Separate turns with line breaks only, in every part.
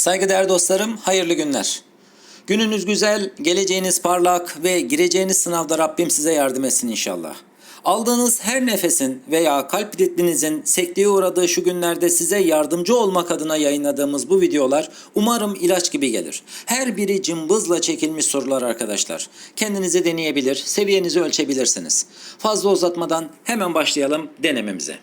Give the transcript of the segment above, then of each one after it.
Saygıdeğer dostlarım, hayırlı günler. Gününüz güzel, geleceğiniz parlak ve gireceğiniz sınavda Rabbim size yardım etsin inşallah. Aldığınız her nefesin veya kalp ritminizin sekteye uğradığı şu günlerde size yardımcı olmak adına yayınladığımız bu videolar umarım ilaç gibi gelir. Her biri cımbızla çekilmiş sorular arkadaşlar. Kendinizi deneyebilir, seviyenizi ölçebilirsiniz. Fazla uzatmadan hemen başlayalım denememize.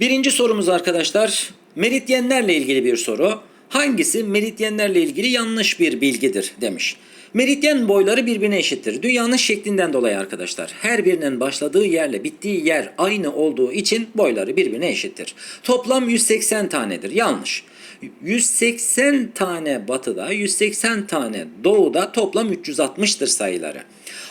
Birinci sorumuz arkadaşlar meridyenlerle ilgili bir soru. Hangisi meridyenlerle ilgili yanlış bir bilgidir demiş. Meridyen boyları birbirine eşittir. Dünyanın şeklinden dolayı arkadaşlar. Her birinin başladığı yerle bittiği yer aynı olduğu için boyları birbirine eşittir. Toplam 180 tanedir. Yanlış. 180 tane batıda, 180 tane doğuda toplam 360'tır sayıları.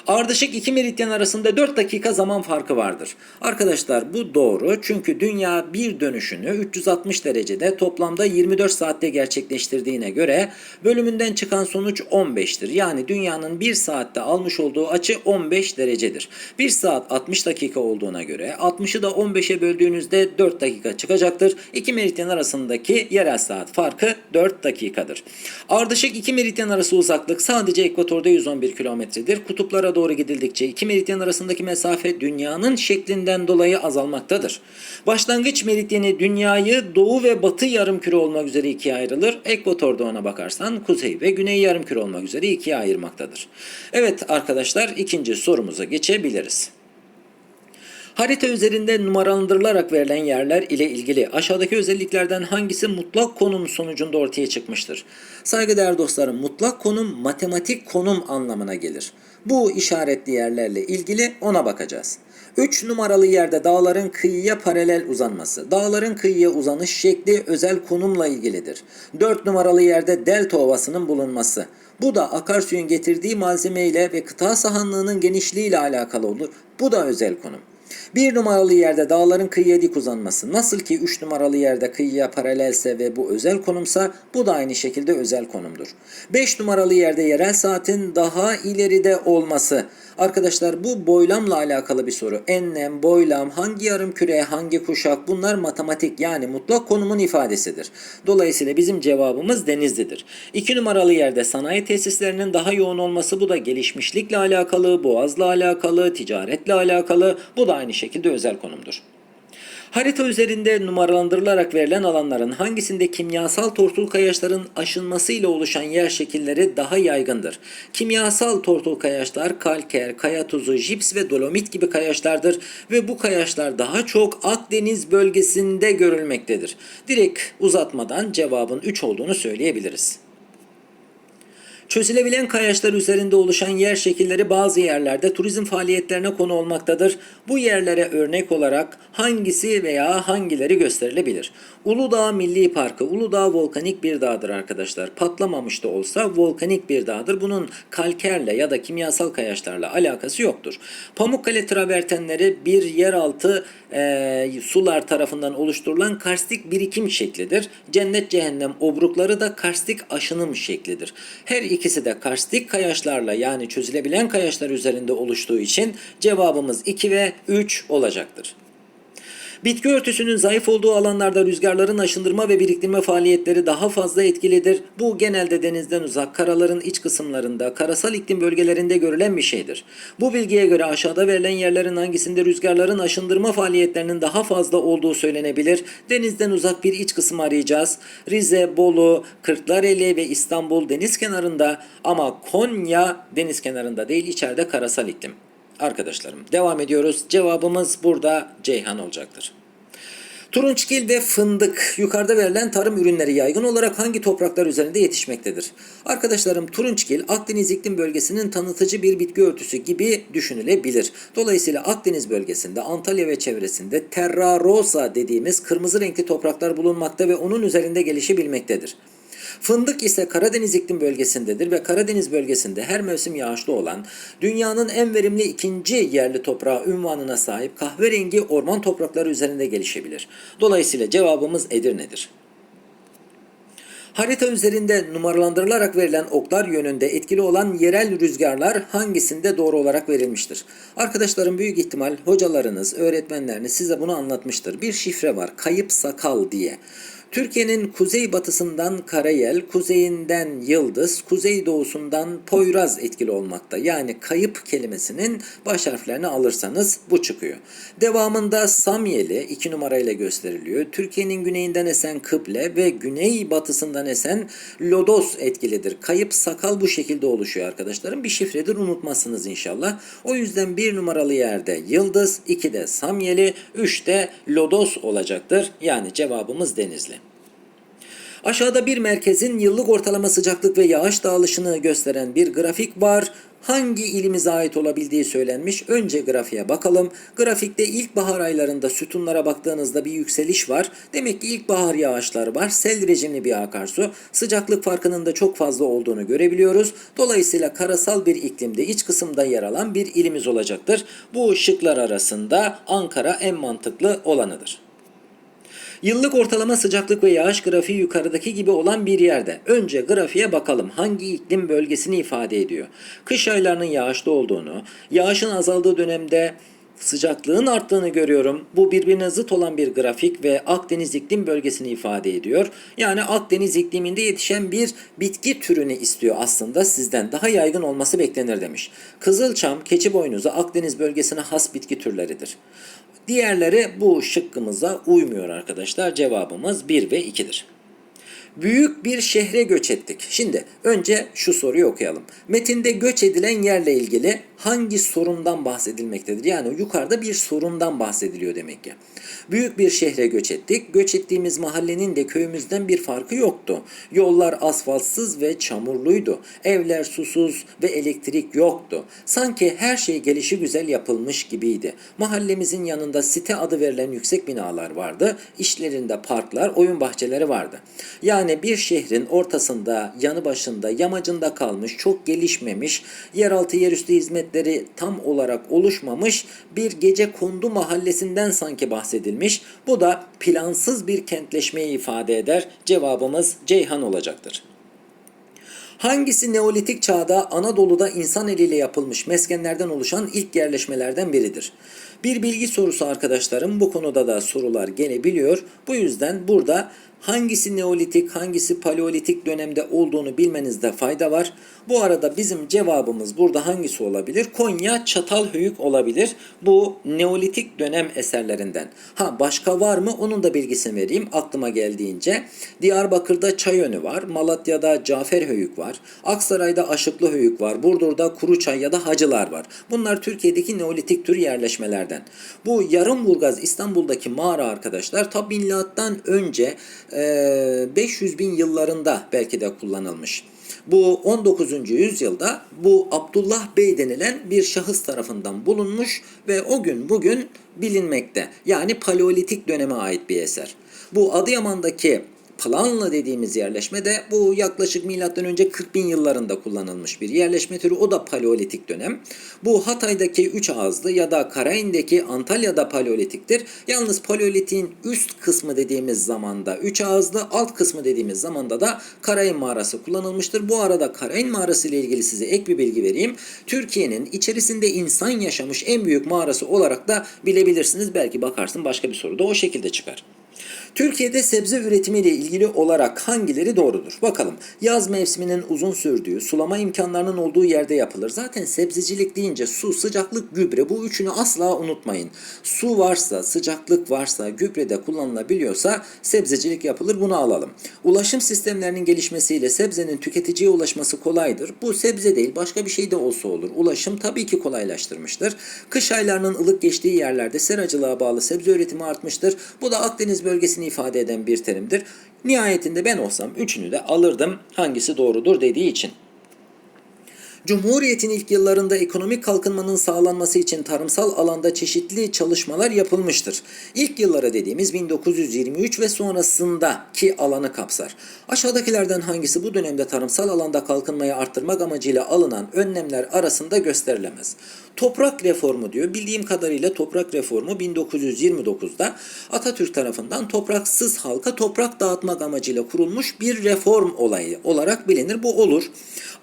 Ardışık iki meridyen arasında 4 dakika zaman farkı vardır. Arkadaşlar bu doğru çünkü dünya bir dönüşünü 360 derecede toplamda 24 saatte gerçekleştirdiğine göre bölümünden çıkan sonuç 15'tir. Yani dünyanın 1 saatte almış olduğu açı 15 derecedir. 1 saat 60 dakika olduğuna göre 60'ı da 15'e böldüğünüzde 4 dakika çıkacaktır. İki meridyen arasındaki yerel saat farkı 4 dakikadır. Ardışık iki meridyen arası uzaklık sadece ekvatorda 111 kilometredir. Kutuplara doğru gidildikçe iki meridyen arasındaki mesafe dünyanın şeklinden dolayı azalmaktadır. Başlangıç meridyeni dünyayı doğu ve batı yarımküre olmak üzere ikiye ayrılır. Ekvatorda ona bakarsan kuzey ve güney yarımküre olmak üzere ikiye ayırmaktadır. Evet arkadaşlar ikinci sorumuza geçebiliriz. Harita üzerinde numaralandırılarak verilen yerler ile ilgili aşağıdaki özelliklerden hangisi mutlak konum sonucunda ortaya çıkmıştır? Saygıdeğer dostlarım mutlak konum matematik konum anlamına gelir. Bu işaretli yerlerle ilgili ona bakacağız. 3 numaralı yerde dağların kıyıya paralel uzanması. Dağların kıyıya uzanış şekli özel konumla ilgilidir. 4 numaralı yerde delta ovasının bulunması. Bu da akarsuyun getirdiği malzemeyle ve kıta sahanlığının genişliğiyle alakalı olur. Bu da özel konum. Bir numaralı yerde dağların kıyıya dik uzanması. Nasıl ki 3 numaralı yerde kıyıya paralelse ve bu özel konumsa bu da aynı şekilde özel konumdur. 5 numaralı yerde yerel saatin daha ileride olması. Arkadaşlar bu boylamla alakalı bir soru. Enlem, boylam, hangi yarım küre, hangi kuşak bunlar matematik yani mutlak konumun ifadesidir. Dolayısıyla bizim cevabımız Denizli'dir. 2 numaralı yerde sanayi tesislerinin daha yoğun olması bu da gelişmişlikle alakalı, boğazla alakalı, ticaretle alakalı. Bu da aynı şekilde özel konumdur. Harita üzerinde numaralandırılarak verilen alanların hangisinde kimyasal tortul kayaçların aşınmasıyla oluşan yer şekilleri daha yaygındır? Kimyasal tortul kayaçlar kalker, kaya tuzu, jips ve dolomit gibi kayaçlardır ve bu kayaçlar daha çok Akdeniz bölgesinde görülmektedir. Direkt uzatmadan cevabın 3 olduğunu söyleyebiliriz. Çözülebilen kayaçlar üzerinde oluşan yer şekilleri bazı yerlerde turizm faaliyetlerine konu olmaktadır. Bu yerlere örnek olarak hangisi veya hangileri gösterilebilir? Uludağ Milli Parkı, Uludağ volkanik bir dağdır arkadaşlar. Patlamamış da olsa volkanik bir dağdır. Bunun kalkerle ya da kimyasal kayaçlarla alakası yoktur. Pamukkale travertenleri bir yeraltı e, sular tarafından oluşturulan karstik birikim şeklidir. Cennet cehennem obrukları da karstik aşınım şeklidir. Her ikisi de karstik kayaçlarla yani çözülebilen kayaçlar üzerinde oluştuğu için cevabımız 2 ve 3 olacaktır. Bitki örtüsünün zayıf olduğu alanlarda rüzgarların aşındırma ve biriktirme faaliyetleri daha fazla etkilidir. Bu genelde denizden uzak karaların iç kısımlarında, karasal iklim bölgelerinde görülen bir şeydir. Bu bilgiye göre aşağıda verilen yerlerin hangisinde rüzgarların aşındırma faaliyetlerinin daha fazla olduğu söylenebilir. Denizden uzak bir iç kısım arayacağız. Rize, Bolu, Kırklareli ve İstanbul deniz kenarında ama Konya deniz kenarında değil içeride karasal iklim. Arkadaşlarım devam ediyoruz. Cevabımız burada Ceyhan olacaktır. Turunçgil ve fındık yukarıda verilen tarım ürünleri yaygın olarak hangi topraklar üzerinde yetişmektedir? Arkadaşlarım turunçgil Akdeniz iklim bölgesinin tanıtıcı bir bitki örtüsü gibi düşünülebilir. Dolayısıyla Akdeniz bölgesinde Antalya ve çevresinde terra rosa dediğimiz kırmızı renkli topraklar bulunmakta ve onun üzerinde gelişebilmektedir. Fındık ise Karadeniz iklim bölgesindedir ve Karadeniz bölgesinde her mevsim yağışlı olan dünyanın en verimli ikinci yerli toprağı ünvanına sahip kahverengi orman toprakları üzerinde gelişebilir. Dolayısıyla cevabımız Edirne'dir. Harita üzerinde numaralandırılarak verilen oklar yönünde etkili olan yerel rüzgarlar hangisinde doğru olarak verilmiştir? Arkadaşlarım büyük ihtimal hocalarınız, öğretmenleriniz size bunu anlatmıştır. Bir şifre var, kayıp sakal diye. Türkiye'nin kuzeybatısından Karayel, kuzeyinden Yıldız, kuzeydoğusundan Poyraz etkili olmakta. Yani kayıp kelimesinin baş harflerini alırsanız bu çıkıyor. Devamında Samyeli 2 numarayla gösteriliyor. Türkiye'nin güneyinden esen Kıble ve güneybatısından esen Lodos etkilidir. Kayıp sakal bu şekilde oluşuyor arkadaşlarım. Bir şifredir unutmazsınız inşallah. O yüzden bir numaralı yerde Yıldız, 2'de Samyeli, 3'te Lodos olacaktır. Yani cevabımız Denizli. Aşağıda bir merkezin yıllık ortalama sıcaklık ve yağış dağılışını gösteren bir grafik var. Hangi ilimize ait olabildiği söylenmiş. Önce grafiğe bakalım. Grafikte ilkbahar aylarında sütunlara baktığınızda bir yükseliş var. Demek ki ilkbahar yağışları var. Sel rejimli bir akarsu. Sıcaklık farkının da çok fazla olduğunu görebiliyoruz. Dolayısıyla karasal bir iklimde iç kısımda yer alan bir ilimiz olacaktır. Bu şıklar arasında Ankara en mantıklı olanıdır. Yıllık ortalama sıcaklık ve yağış grafiği yukarıdaki gibi olan bir yerde. Önce grafiğe bakalım hangi iklim bölgesini ifade ediyor. Kış aylarının yağışlı olduğunu, yağışın azaldığı dönemde sıcaklığın arttığını görüyorum. Bu birbirine zıt olan bir grafik ve Akdeniz iklim bölgesini ifade ediyor. Yani Akdeniz ikliminde yetişen bir bitki türünü istiyor aslında sizden. Daha yaygın olması beklenir demiş. Kızılçam, keçiboynuzu Akdeniz bölgesine has bitki türleridir. Diğerleri bu şıkkımıza uymuyor arkadaşlar. Cevabımız 1 ve 2'dir. Büyük bir şehre göç ettik. Şimdi önce şu soruyu okuyalım. Metinde göç edilen yerle ilgili hangi sorundan bahsedilmektedir? Yani yukarıda bir sorundan bahsediliyor demek ki. Büyük bir şehre göç ettik. Göç ettiğimiz mahallenin de köyümüzden bir farkı yoktu. Yollar asfaltsız ve çamurluydu. Evler susuz ve elektrik yoktu. Sanki her şey gelişi güzel yapılmış gibiydi. Mahallemizin yanında site adı verilen yüksek binalar vardı. İşlerinde parklar, oyun bahçeleri vardı. Yani bir şehrin ortasında, yanı başında, yamacında kalmış, çok gelişmemiş, yeraltı yerüstü hizmetleri tam olarak oluşmamış bir gece kondu mahallesinden sanki bahsedilmiş. Bu da plansız bir kentleşmeyi ifade eder. Cevabımız Ceyhan olacaktır. Hangisi Neolitik çağda Anadolu'da insan eliyle yapılmış meskenlerden oluşan ilk yerleşmelerden biridir? Bir bilgi sorusu arkadaşlarım bu konuda da sorular gelebiliyor. Bu yüzden burada hangisi Neolitik, hangisi Paleolitik dönemde olduğunu bilmenizde fayda var. Bu arada bizim cevabımız burada hangisi olabilir? Konya Çatalhöyük olabilir. Bu Neolitik dönem eserlerinden. Ha başka var mı? Onun da bilgisini vereyim aklıma geldiğince. Diyarbakır'da Çayönü var. Malatya'da Caferhöyük var. Aksaray'da Aşıklıhöyük var. Burdur'da Kuruçay ya da Hacılar var. Bunlar Türkiye'deki Neolitik tür yerleşmelerden. Bu Yarımburgaz İstanbul'daki mağara arkadaşlar ta milattan önce e, 500 bin yıllarında belki de kullanılmış. Bu 19. yüzyılda bu Abdullah Bey denilen bir şahıs tarafından bulunmuş ve o gün bugün bilinmekte. Yani Paleolitik döneme ait bir eser. Bu Adıyaman'daki Planlı dediğimiz yerleşme de bu yaklaşık önce 40 bin yıllarında kullanılmış bir yerleşme türü. O da paleolitik dönem. Bu Hatay'daki 3 ağızlı ya da Karain'deki Antalya'da paleolitiktir. Yalnız paleolitin üst kısmı dediğimiz zamanda 3 ağızlı, alt kısmı dediğimiz zamanda da Karain mağarası kullanılmıştır. Bu arada Karain mağarası ile ilgili size ek bir bilgi vereyim. Türkiye'nin içerisinde insan yaşamış en büyük mağarası olarak da bilebilirsiniz. Belki bakarsın başka bir soru da o şekilde çıkar. Türkiye'de sebze üretimiyle ilgili olarak hangileri doğrudur? Bakalım. Yaz mevsiminin uzun sürdüğü, sulama imkanlarının olduğu yerde yapılır. Zaten sebzecilik deyince su, sıcaklık, gübre bu üçünü asla unutmayın. Su varsa, sıcaklık varsa, gübre de kullanılabiliyorsa sebzecilik yapılır. Bunu alalım. Ulaşım sistemlerinin gelişmesiyle sebzenin tüketiciye ulaşması kolaydır. Bu sebze değil başka bir şey de olsa olur. Ulaşım tabii ki kolaylaştırmıştır. Kış aylarının ılık geçtiği yerlerde seracılığa bağlı sebze üretimi artmıştır. Bu da Akdeniz bölgesini ifade eden bir terimdir. Nihayetinde ben olsam üçünü de alırdım hangisi doğrudur dediği için. Cumhuriyet'in ilk yıllarında ekonomik kalkınmanın sağlanması için tarımsal alanda çeşitli çalışmalar yapılmıştır. İlk yıllara dediğimiz 1923 ve sonrasındaki alanı kapsar. Aşağıdakilerden hangisi bu dönemde tarımsal alanda kalkınmayı arttırmak amacıyla alınan önlemler arasında gösterilemez? Toprak reformu diyor. Bildiğim kadarıyla toprak reformu 1929'da Atatürk tarafından topraksız halka toprak dağıtmak amacıyla kurulmuş bir reform olayı olarak bilinir. Bu olur.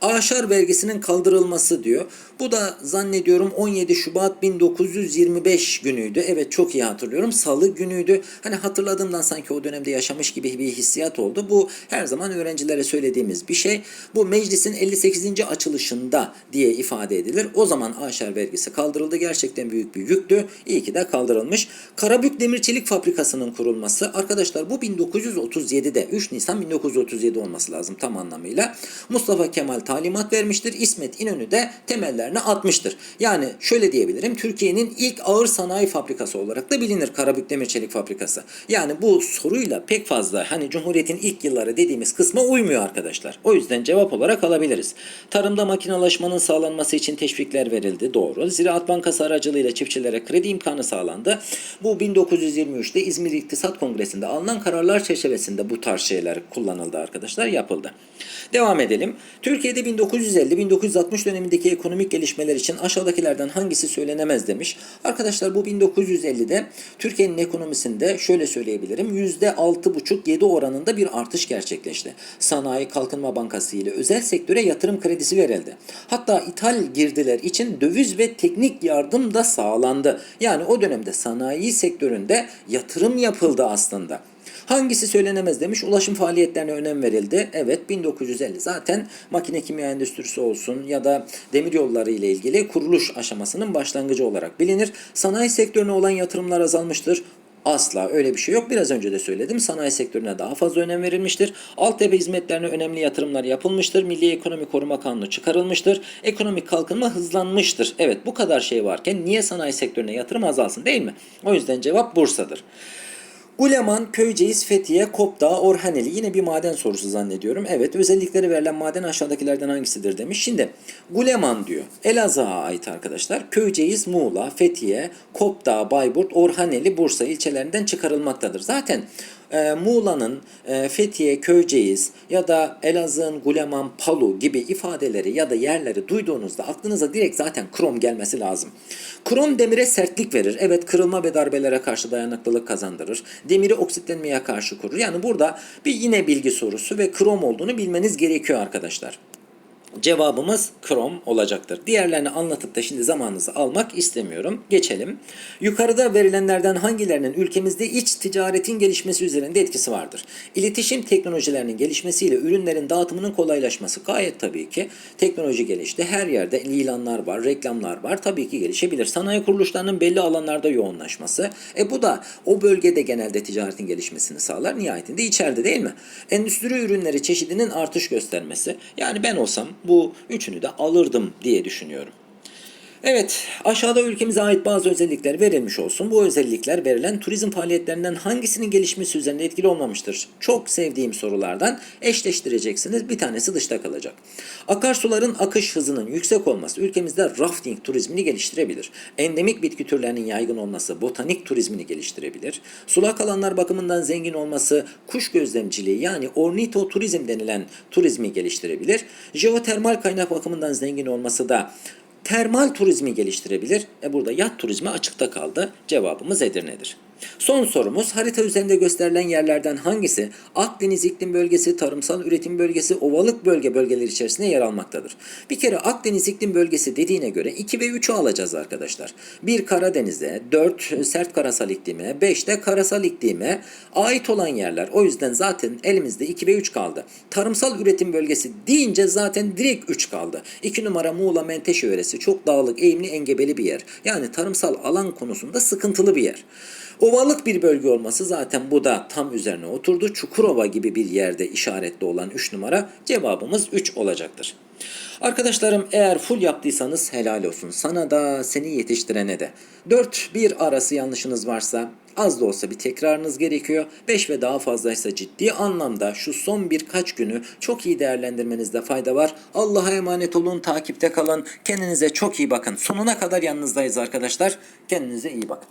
Aşar vergisinin kaldırılması diyor. Bu da zannediyorum 17 Şubat 1925 günüydü. Evet çok iyi hatırlıyorum. Salı günüydü. Hani hatırladığımdan sanki o dönemde yaşamış gibi bir hissiyat oldu. Bu her zaman öğrencilere söylediğimiz bir şey. Bu meclisin 58. açılışında diye ifade edilir. O zaman aşar vergisi kaldırıldı. Gerçekten büyük bir yüktü. İyi ki de kaldırılmış. Karabük Demir Çelik Fabrikası'nın kurulması. Arkadaşlar bu 1937'de 3 Nisan 1937 olması lazım tam anlamıyla. Mustafa Kemal talimat vermiştir. İsmet İnönü de temellerini atmıştır. Yani şöyle diyebilirim. Türkiye'nin ilk ağır sanayi fabrikası olarak da bilinir Karabük Demir Çelik Fabrikası. Yani bu soruyla pek fazla hani Cumhuriyet'in ilk yılları dediğimiz kısma uymuyor arkadaşlar. O yüzden cevap olarak alabiliriz. Tarımda makinalaşmanın sağlanması için teşvikler verildi. Doğru. Ziraat Bankası aracılığıyla çiftçilere kredi imkanı sağlandı. Bu 1923'te İzmir İktisat Kongresi'nde alınan kararlar çerçevesinde bu tarz şeyler kullanıldı arkadaşlar, yapıldı. Devam edelim. Türkiye'de 1950-1960 dönemindeki ekonomik gelişmeler için aşağıdakilerden hangisi söylenemez demiş. Arkadaşlar bu 1950'de Türkiye'nin ekonomisinde şöyle söyleyebilirim. %6,5-7 oranında bir artış gerçekleşti. Sanayi Kalkınma Bankası ile özel sektöre yatırım kredisi verildi. Hatta ithal girdiler için döviz ve teknik yardım da sağlandı. Yani o dönemde sanayi sektöründe yatırım yapıldı aslında. Hangisi söylenemez demiş. Ulaşım faaliyetlerine önem verildi. Evet 1950 zaten makine kimya endüstrisi olsun ya da demir yolları ile ilgili kuruluş aşamasının başlangıcı olarak bilinir. Sanayi sektörüne olan yatırımlar azalmıştır. Asla öyle bir şey yok. Biraz önce de söyledim. Sanayi sektörüne daha fazla önem verilmiştir. Altyapı hizmetlerine önemli yatırımlar yapılmıştır. Milli Ekonomi Koruma Kanunu çıkarılmıştır. Ekonomik kalkınma hızlanmıştır. Evet bu kadar şey varken niye sanayi sektörüne yatırım azalsın değil mi? O yüzden cevap Bursa'dır. Guleman, Köyceğiz, Fethiye, Kopdağ, Orhaneli. Yine bir maden sorusu zannediyorum. Evet özellikleri verilen maden aşağıdakilerden hangisidir demiş. Şimdi Guleman diyor. Elazığ'a ait arkadaşlar. Köyceğiz, Muğla, Fethiye, Kopdağ, Bayburt, Orhaneli, Bursa ilçelerinden çıkarılmaktadır. Zaten e, Muğla'nın e, Fethiye, Köyceğiz ya da Elazığ'ın Guleman, Palu gibi ifadeleri ya da yerleri duyduğunuzda aklınıza direkt zaten krom gelmesi lazım. Krom demire sertlik verir. Evet kırılma ve darbelere karşı dayanıklılık kazandırır. Demiri oksitlenmeye karşı korur. Yani burada bir yine bilgi sorusu ve krom olduğunu bilmeniz gerekiyor arkadaşlar. Cevabımız krom olacaktır. Diğerlerini anlatıp da şimdi zamanınızı almak istemiyorum. Geçelim. Yukarıda verilenlerden hangilerinin ülkemizde iç ticaretin gelişmesi üzerinde etkisi vardır? İletişim teknolojilerinin gelişmesiyle ürünlerin dağıtımının kolaylaşması gayet tabii ki. Teknoloji gelişti. Her yerde ilanlar var, reklamlar var. Tabii ki gelişebilir. Sanayi kuruluşlarının belli alanlarda yoğunlaşması. E bu da o bölgede genelde ticaretin gelişmesini sağlar. Nihayetinde içeride değil mi? Endüstri ürünleri çeşidinin artış göstermesi. Yani ben olsam bu üçünü de alırdım diye düşünüyorum. Evet, aşağıda ülkemize ait bazı özellikler verilmiş olsun. Bu özellikler verilen turizm faaliyetlerinden hangisinin gelişmesi üzerinde etkili olmamıştır? Çok sevdiğim sorulardan eşleştireceksiniz. Bir tanesi dışta kalacak. Akarsuların akış hızının yüksek olması ülkemizde rafting turizmini geliştirebilir. Endemik bitki türlerinin yaygın olması botanik turizmini geliştirebilir. Sulak alanlar bakımından zengin olması kuş gözlemciliği yani ornitoturizm denilen turizmi geliştirebilir. Jeotermal kaynak bakımından zengin olması da termal turizmi geliştirebilir. E burada yat turizmi açıkta kaldı. Cevabımız Edirne'dir. Son sorumuz harita üzerinde gösterilen yerlerden hangisi Akdeniz iklim bölgesi, tarımsal üretim bölgesi, ovalık bölge bölgeleri içerisinde yer almaktadır? Bir kere Akdeniz iklim bölgesi dediğine göre 2 ve 3'ü alacağız arkadaşlar. 1 Karadeniz'e, 4 sert karasal iklime, 5 de karasal iklime ait olan yerler. O yüzden zaten elimizde 2 ve 3 kaldı. Tarımsal üretim bölgesi deyince zaten direkt 3 kaldı. 2 numara Muğla Menteşe yöresi çok dağlık, eğimli, engebeli bir yer. Yani tarımsal alan konusunda sıkıntılı bir yer. Ovalık bir bölge olması zaten bu da tam üzerine oturdu. Çukurova gibi bir yerde işaretli olan 3 numara cevabımız 3 olacaktır. Arkadaşlarım eğer full yaptıysanız helal olsun. Sana da seni yetiştirene de. 4-1 arası yanlışınız varsa az da olsa bir tekrarınız gerekiyor. 5 ve daha fazlaysa ciddi anlamda şu son birkaç günü çok iyi değerlendirmenizde fayda var. Allah'a emanet olun, takipte kalın. Kendinize çok iyi bakın. Sonuna kadar yanınızdayız arkadaşlar. Kendinize iyi bakın.